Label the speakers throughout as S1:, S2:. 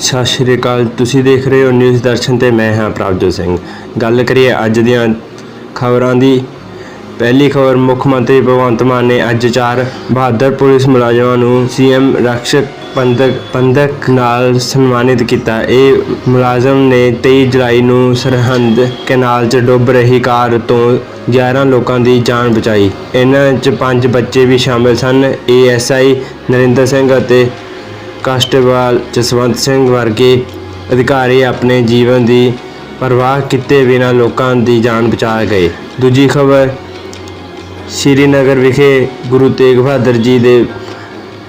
S1: ਸਤਿ ਸ਼੍ਰੀ ਅਕਾਲ, ਤੁਸੀਂ ਦੇਖ ਰਹੇ ਹੋ ਨਿਊਜ਼ ਦਰਸ਼ਨ ਤੇ ਮੈਂ ਹਾਂ ਪ੍ਰਭਜੋਤ ਸਿੰਘ। ਗੱਲ ਕਰੀਏ ਅੱਜ ਦੀਆਂ ਖਬਰਾਂ ਦੀ। ਪਹਿਲੀ ਖਬਰ, ਮੁੱਖ ਮੰਤਰੀ ਭਗਵੰਤ ਮਾਨ ਨੇ ਅੱਜ ਚਾਰ ਬਹਾਦਰ ਪੁਲਿਸ ਮੁਲਾਜ਼ਮਾਂ ਨੂੰ ਸੀਐਮ ਰਕਸ਼ਕ ਪੰਦਕ ਪੰਦਕ ਨਾਲ ਸਨਮਾਨਿਤ ਕੀਤਾ। ਇਹ ਮੁਲਾਜ਼ਮ ਨੇ 23 ਜੁਲਾਈ ਨੂੰ ਸਰਹੰਦ ਕੈਨਾਲ 'ਚ ਡੁੱਬ ਰਹੀ ਕਾਰ ਤੋਂ 11 ਲੋਕਾਂ ਦੀ ਜਾਨ ਬਚਾਈ। ਇਹਨਾਂ 'ਚ ਪੰਜ ਬੱਚੇ ਵੀ ਸ਼ਾਮਿਲ ਸਨ। ਏਐਸਆਈ ਨਰਿੰਦਰ ਸਿੰਘ ਅਤੇ ਕਾਂਸਟੇਬਲ ਜਸਵੰਤ ਸਿੰਘ ਵਰਗੇ ਅਧਿਕਾਰੀ ਆਪਣੇ ਜੀਵਨ ਦੀ ਪਰਵਾਹ ਕੀਤੇ ਬਿਨਾਂ ਲੋਕਾਂ ਦੀ ਜਾਨ ਬਚਾ ਗਏ। ਦੂਜੀ ਖਬਰ, ਸ਼੍ਰੀਨਗਰ ਵਿਖੇ ਗੁਰੂ ਤੇਗ ਬਹਾਦਰ ਜੀ ਦੇ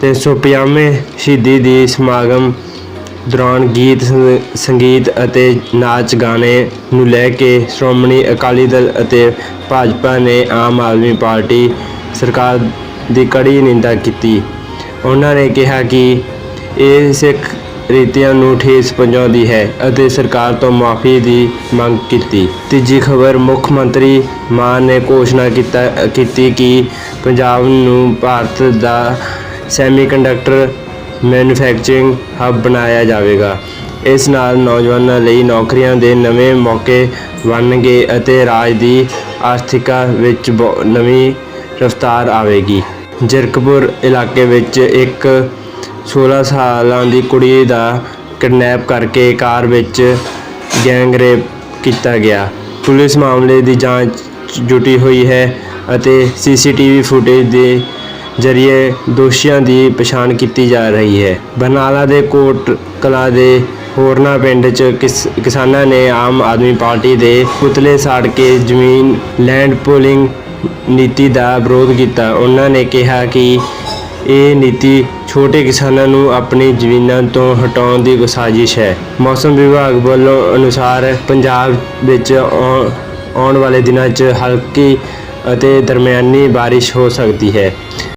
S1: 350ਵੇਂ ਸ਼ਹੀਦੀ ਦੀ ਸਮਾਗਮ ਦੌਰਾਨ ਗੀਤ ਸੰਗੀਤ ਅਤੇ ਨਾਚ ਗਾਣੇ ਨੂੰ ਲੈ ਕੇ ਸ਼੍ਰੋਮਣੀ ਅਕਾਲੀ ਦਲ ਅਤੇ ਭਾਜਪਾ ਨੇ ਆਮ ਆਦਮੀ ਪਾਰਟੀ ਸਰਕਾਰ ਦੀ ਕੜੀ ਨਿੰਦਾ ਕੀਤੀ। ਉਹਨਾਂ ਨੇ ਕਿਹਾ ਕਿ ਇਹ ਸਿੱਖ ਰੀਤੀਆਂ ਨੂੰ ਠੇਸ ਪਹੁੰਚਾਉਂਦੀ ਹੈ ਅਤੇ ਸਰਕਾਰ ਤੋਂ ਮਾਫੀ ਦੀ ਮੰਗ ਕੀਤੀ। ਤੀਜੀ ਖਬਰ, ਮੁੱਖ ਮੰਤਰੀ ਮਾਨ ਨੇ ਘੋਸ਼ਣਾ ਕੀਤਾ, ਕੀਤੀ ਕਿ ਪੰਜਾਬ ਨੂੰ ਭਾਰਤ ਦਾ ਸੈਮੀਕੰਡਕਟਰ ਮੈਨੂਫੈਕਚਰਿੰਗ ਹੱਬ ਬਣਾਇਆ ਜਾਵੇਗਾ। ਇਸ ਨਾਲ ਨੌਜਵਾਨਾਂ ਲਈ ਨੌਕਰੀਆਂ ਦੇ ਨਵੇਂ ਮੌਕੇ ਬਣਨਗੇ ਅਤੇ ਰਾਜ ਦੀ ਆਰਥਿਕਤਾ ਵਿੱਚ ਬਹੁ- ਨਵੀਂ ਰਫ਼ਤਾਰ ਆਵੇਗੀ। ਜਰਕਪੁਰ ਇਲਾਕੇ ਵਿੱਚ ਇੱਕ 16 ਸਾਲਾਂ ਦੀ ਕੁੜੀ ਦਾ ਕਿਡਨੈਪ ਕਰਕੇ ਕਾਰ ਵਿੱਚ ਗੈਂਗਰੇਪ ਕੀਤਾ ਗਿਆ। ਪੁਲਿਸ ਮਾਮਲੇ ਦੀ ਜਾਂਚ ਜੁਟੀ ਹੋਈ ਹੈ ਅਤੇ ਸੀਸੀਟੀਵੀ ਫੁਟੇਜ ਦੇ ਜ਼ਰੀਏ ਦੋਸ਼ੀਆਂ ਦੀ ਪਛਾਣ ਕੀਤੀ ਜਾ ਰਹੀ ਹੈ। ਬਰਨਾਲਾ ਦੇ ਕੋਟ ਕਲਾ ਦੇ ਹੋਰਨਾ ਪਿੰਡ 'ਚ ਕਿਸ- ਕਿਸਾਨਾਂ ਨੇ ਆਮ ਆਦਮੀ ਪਾਰਟੀ ਦੇ ਪੁਤਲੇ ਸਾੜ ਕੇ ਜ਼ਮੀਨ ਲੈਂਡ ਪੂਲਿੰਗ ਨੀਤੀ ਦਾ ਵਿਰੋਧ ਕੀਤਾ। ਉਹਨਾਂ ਨੇ ਕਿਹਾ ਕਿ ਇਹ ਨੀਤੀ ਛੋਟੇ ਕਿਸਾਨਾਂ ਨੂੰ ਆਪਣੀ ਜ਼ਮੀਨਾਂ ਤੋਂ ਹਟਾਉਣ ਦੀ ਸਾਜ਼ਿਸ਼ ਹੈ। ਮੌਸਮ ਵਿਭਾਗ ਵੱਲੋਂ ਅਨੁਸਾਰ ਪੰਜਾਬ ਵਿੱਚ ਆਉ- ਆਉਣ ਵਾਲੇ ਦਿਨਾਂ 'ਚ ਹਲਕੀ ਅਤੇ ਦਰਮਿਆਨੀ ਬਾਰਿਸ਼ ਹੋ ਸਕਦੀ ਹੈ।